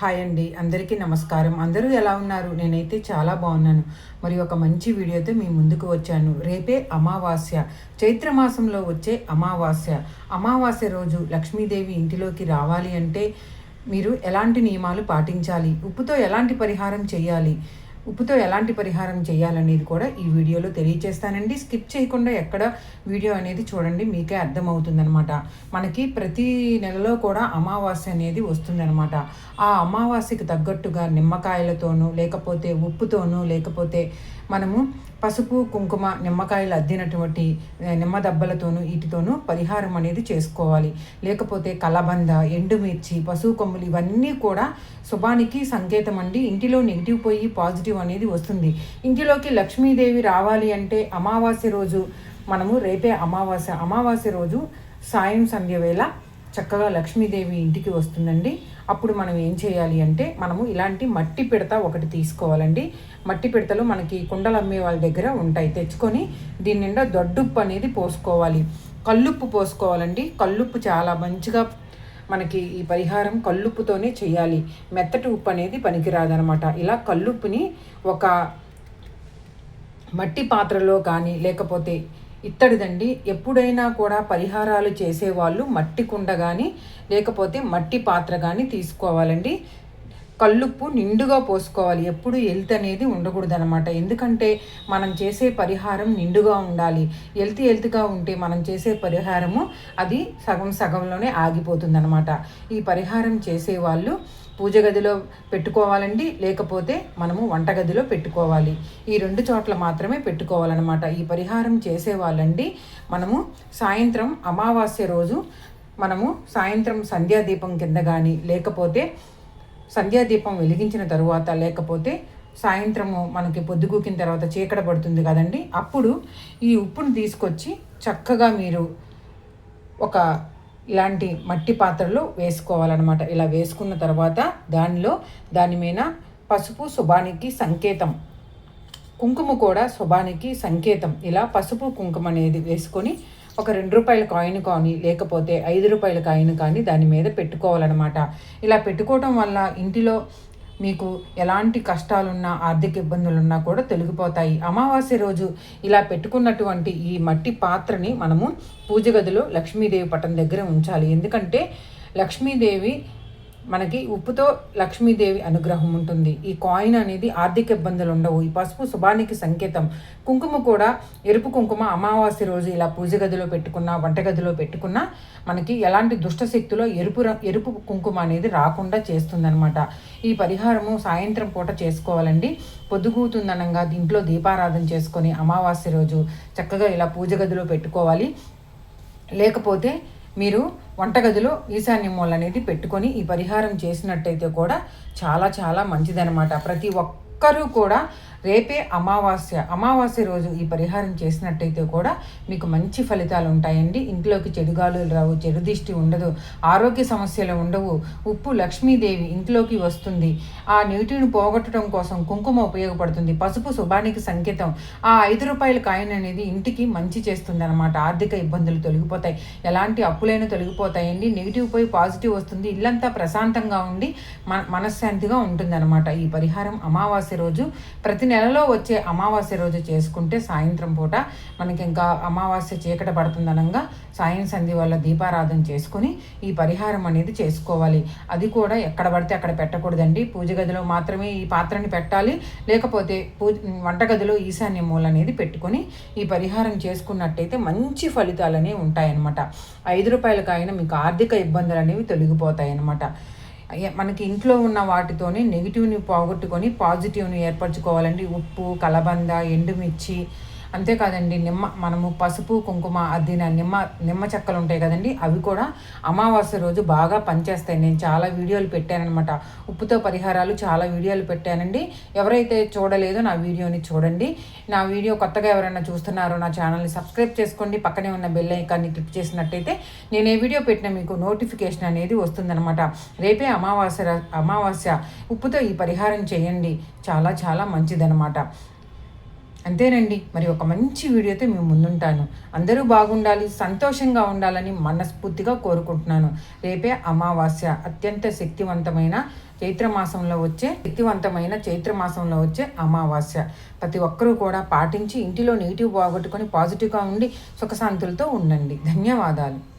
Hi అండి. అందరికీ నమస్కారం. అందరూ ఎలా ఉన్నారు? నేనైతే చాలా బాగున్నాను. మరి ఒక మంచి వీడియోతో మీ ముందుకు వచ్చాను. రేపే అమావాస్య. చైత్ర మాసంలో వచ్చే అమావాస్య. అమావాస్య రోజు లక్ష్మీదేవి ఇంటిలోకి రావాలి అంటే మీరు ఎలాంటి నియమాలు పాటించాలి? ఉప్పుతో ఎలాంటి పరిహారం చేయాలి? ఉప్పుతో ఎలాంటి పరిహారం చేయాలనేది కూడా ఈ వీడియోలో తెలియజేస్తానండి స్కిప్ చేయకుండా ఎక్కడ వీడియో అనేది చూడండి మీకే అర్థమవుతుందనమాట మనకి ప్రతి నెలలో కూడా అమావాస్య అనేది వస్తుందనమాట ఆ అమావాస్యకి తగ్గట్టుగా నిమ్మకాయలతోనూ లేకపోతే ఉప్పుతోనూ లేకపోతే మనము పసుపు కుంకుమ నిమ్మకాయలు అద్దినటువంటి నిమ్మ దెబ్బలతోనూ వీటితోనూ పరిహారం అనేది చేసుకోవాలి. లేకపోతే కలబంద ఎండుమిర్చి పసుపు కొమ్ములు ఇవన్నీ కూడా శుభానికి సంకేతం అండి. ఇంటిలో నెగిటివ్ పోయి పాజిటివ్ అనేది వస్తుంది. ఇంటిలోకి లక్ష్మీదేవి రావాలి అంటే అమావాస్య రోజు మనము రేపే అమావాస్య. అమావాస్య రోజు సాయం సంధ్య వేళ చక్కగా లక్ష్మీదేవి ఇంటికి వస్తుందండి. అప్పుడు మనం ఏం చేయాలి అంటే మనము ఇలాంటి మట్టి పిడత ఒకటి తీసుకోవాలండి. మట్టి పిడతలు మనకి కుండలు అమ్మే వాళ్ళ దగ్గర ఉంటాయి. తెచ్చుకొని దీని నిండా దొడ్డుప్పు అనేది పోసుకోవాలి. కల్లుప్పు పోసుకోవాలండి. కల్లుప్పు చాలా మంచిగా మనకి ఈ పరిహారం కల్లుప్పుతోనే చేయాలి. మెత్తటి ఉప్పు అనేది పనికిరాదనమాట ఇలా కల్లుప్పుని ఒక మట్టి పాత్రలో కానీ లేకపోతే ఇత్తడిదండి ఎప్పుడైనా కూడా పరిహారాలు చేసేవాళ్ళు మట్టి కుండ కానీ లేకపోతే మట్టి పాత్ర కానీ తీసుకోవాలండి. కల్లుప్పు నిండుగా పోసుకోవాలి. ఎప్పుడు ఎల్త్ అనేది ఉండకూడదు అనమాట ఎందుకంటే మనం చేసే పరిహారం నిండుగా ఉండాలి. ఎల్త్ ఎల్త్గా ఉంటే మనం చేసే పరిహారము అది సగం సగంలోనే ఆగిపోతుందనమాట ఈ పరిహారం చేసేవాళ్ళు పూజ గదిలో పెట్టుకోవాలండి లేకపోతే మనము వంటగదిలో పెట్టుకోవాలి. ఈ రెండు చోట్ల మాత్రమే పెట్టుకోవాలన్నమాట. ఈ పరిహారం చేసేవాళ్ళండి మనము సాయంత్రం అమావాస్య రోజు మనము సాయంత్రం సంధ్యాదీపం కింద కానీ లేకపోతే సంధ్యాదీపం వెలిగించిన తరువాత లేకపోతే సాయంత్రము మనకి పొద్దుగూకిన తర్వాత చీకట పడుతుంది కదండి. అప్పుడు ఈ ఉప్పును తీసుకొచ్చి చక్కగా మీరు ఒక ఇలాంటి మట్టి పాత్రలో వేసుకోవాలన్నమాట. ఇలా వేసుకున్న తర్వాత దానిలో దాని మీద పసుపు శుభానికి సంకేతం. కుంకుమ కూడా శుభానికి సంకేతం. ఇలా పసుపు కుంకుమ అనేది వేసుకొని ఒక రెండు రూపాయల కాయిన్ కానీ లేకపోతే ఐదు రూపాయల కాయిన్ కానీ దాని మీద పెట్టుకోవాలన్నమాట. ఇలా పెట్టుకోవటం వల్ల ఇంటిలో మీకు ఎలాంటి కష్టాలున్నా ఆర్థిక ఇబ్బందులున్నా కూడా తొలగిపోతాయి. అమావాస్య రోజు ఇలా పెట్టుకున్నటువంటి ఈ మట్టి పాత్రని మనము పూజ గదిలో లక్ష్మీదేవి పటం దగ్గర ఉంచాలి. ఎందుకంటే లక్ష్మీదేవి మనకి ఉప్పుతో లక్ష్మీదేవి అనుగ్రహం ఉంటుంది. ఈ కాయిన్ అనేది ఆర్థిక ఇబ్బందులు ఉండవు. ఈ పసుపు శుభానికి సంకేతం. కుంకుమ కూడా ఎరుపు కుంకుమ అమావాస్య రోజు ఇలా పూజ గదిలో పెట్టుకున్న వంటగదిలో పెట్టుకున్న మనకి ఎలాంటి దుష్టశక్తిలో ఎరుపు ఎరుపు కుంకుమ అనేది రాకుండా చేస్తుందనమాట ఈ పరిహారము సాయంత్రం పూట చేసుకోవాలండి. పొద్దుగూతుందనంగా దీంట్లో దీపారాధన చేసుకొని అమావాస్య రోజు చక్కగా ఇలా పూజ గదిలో పెట్టుకోవాలి. లేకపోతే మీరు వంటగదిలో ఈశాన్య మూల అనేది పెట్టుకొని ఈ పరిహారం చేసినట్టయితే కూడా చాలా చాలా మంచిదనమాట ప్రతి ఒక్కరూ కూడా రేపే అమావాస్య అమావాస్య రోజు ఈ పరిహారం చేసినట్టయితే కూడా మీకు మంచి ఫలితాలు ఉంటాయండి. ఇంట్లోకి చెడుగాలులు రావు చెడు దిష్టి ఉండదు ఆరోగ్య సమస్యలు ఉండవు. ఉప్పు లక్ష్మీదేవి ఇంట్లోకి వస్తుంది. ఆ నీటిని పోగొట్టడం కోసం కుంకుమ ఉపయోగపడుతుంది. పసుపు శుభానికి సంకేతం. ఆ ఐదు రూపాయల కాయిన్ అనేది ఇంటికి మంచి చేస్తుంది అనమాట ఆర్థిక ఇబ్బందులు తొలగిపోతాయి. ఎలాంటి అప్పులైనా తొలగిపోతాయండి. నెగిటివ్ పోయి పాజిటివ్ వస్తుంది. ఇల్లంతా ప్రశాంతంగా ఉండి మన మనశ్శాంతిగా ఉంటుందన్నమాట ఈ పరిహారం అమావాస్య రోజు. ప్రతి నెలలో వచ్చే అమావాస్య రోజు చేసుకుంటే సాయంత్రం పూట మనకి ఇంకా అమావాస్య చీకట పడుతుందనంగా సాయం సంధి వల్ల దీపారాధన చేసుకుని ఈ పరిహారం అనేది చేసుకోవాలి. అది కూడా ఎక్కడ పడితే అక్కడ పెట్టకూడదండి. పూజ గదిలో మాత్రమే ఈ పాత్రని పెట్టాలి. లేకపోతే పూజ వంటగదిలో ఈశాన్య మూల అనేది పెట్టుకొని ఈ పరిహారం చేసుకున్నట్టయితే మంచి ఫలితాలనే ఉంటాయన్నమాట. ఐదు రూపాయలకైనా మీకు ఆర్థిక ఇబ్బందులు అనేవి తొలగిపోతాయి అన్నమాట మనకి ఇంట్లో ఉన్న వాటితోనే నెగిటివ్ని పోగొట్టుకొని పాజిటివ్ని ఏర్పరచుకోవాలండి. ఉప్పు కలబంద ఎండుమిర్చి అంతేకాదండి నిమ్మ మనము పసుపు కుంకుమ అద్దిన నిమ్మ నిమ్మ చెక్కలు ఉంటాయి కదండి అవి కూడా అమావాస్య రోజు బాగా పనిచేస్తాయి. నేను చాలా వీడియోలు పెట్టానమాట ఉప్పుతో పరిహారాలు చాలా వీడియోలు పెట్టానండి. ఎవరైతే చూడలేదో నా వీడియోని చూడండి. నా వీడియో కొత్తగా ఎవరైనా చూస్తున్నారో నా ఛానల్ని సబ్స్క్రైబ్ చేసుకోండి. పక్కనే ఉన్న బెల్ ఐకాన్ని క్లిక్ చేసినట్టయితే నేను ఏ వీడియో పెట్టినా మీకు నోటిఫికేషన్ అనేది వస్తుందన్నమాట. రేపే అమావాస్య అమావాస్య. ఉప్పుతో ఈ పరిహారం చేయండి. చాలా చాలా మంచిదనమాట అంతేనండి. మరి ఒక మంచి వీడియోతో మేము ముందుంటాను. అందరూ బాగుండాలి సంతోషంగా ఉండాలని మనస్ఫూర్తిగా కోరుకుంటున్నాను. రేపే అమావాస్య. అత్యంత శక్తివంతమైన చైత్రమాసంలో వచ్చే శక్తివంతమైన చైత్రమాసంలో వచ్చే అమావాస్య. ప్రతి ఒక్కరూ కూడా పాటించి ఇంటిలో నెగిటివ్ పోగొట్టుకొని పాజిటివ్గా ఉండి సుఖశాంతులతో ఉండండి. ధన్యవాదాలు.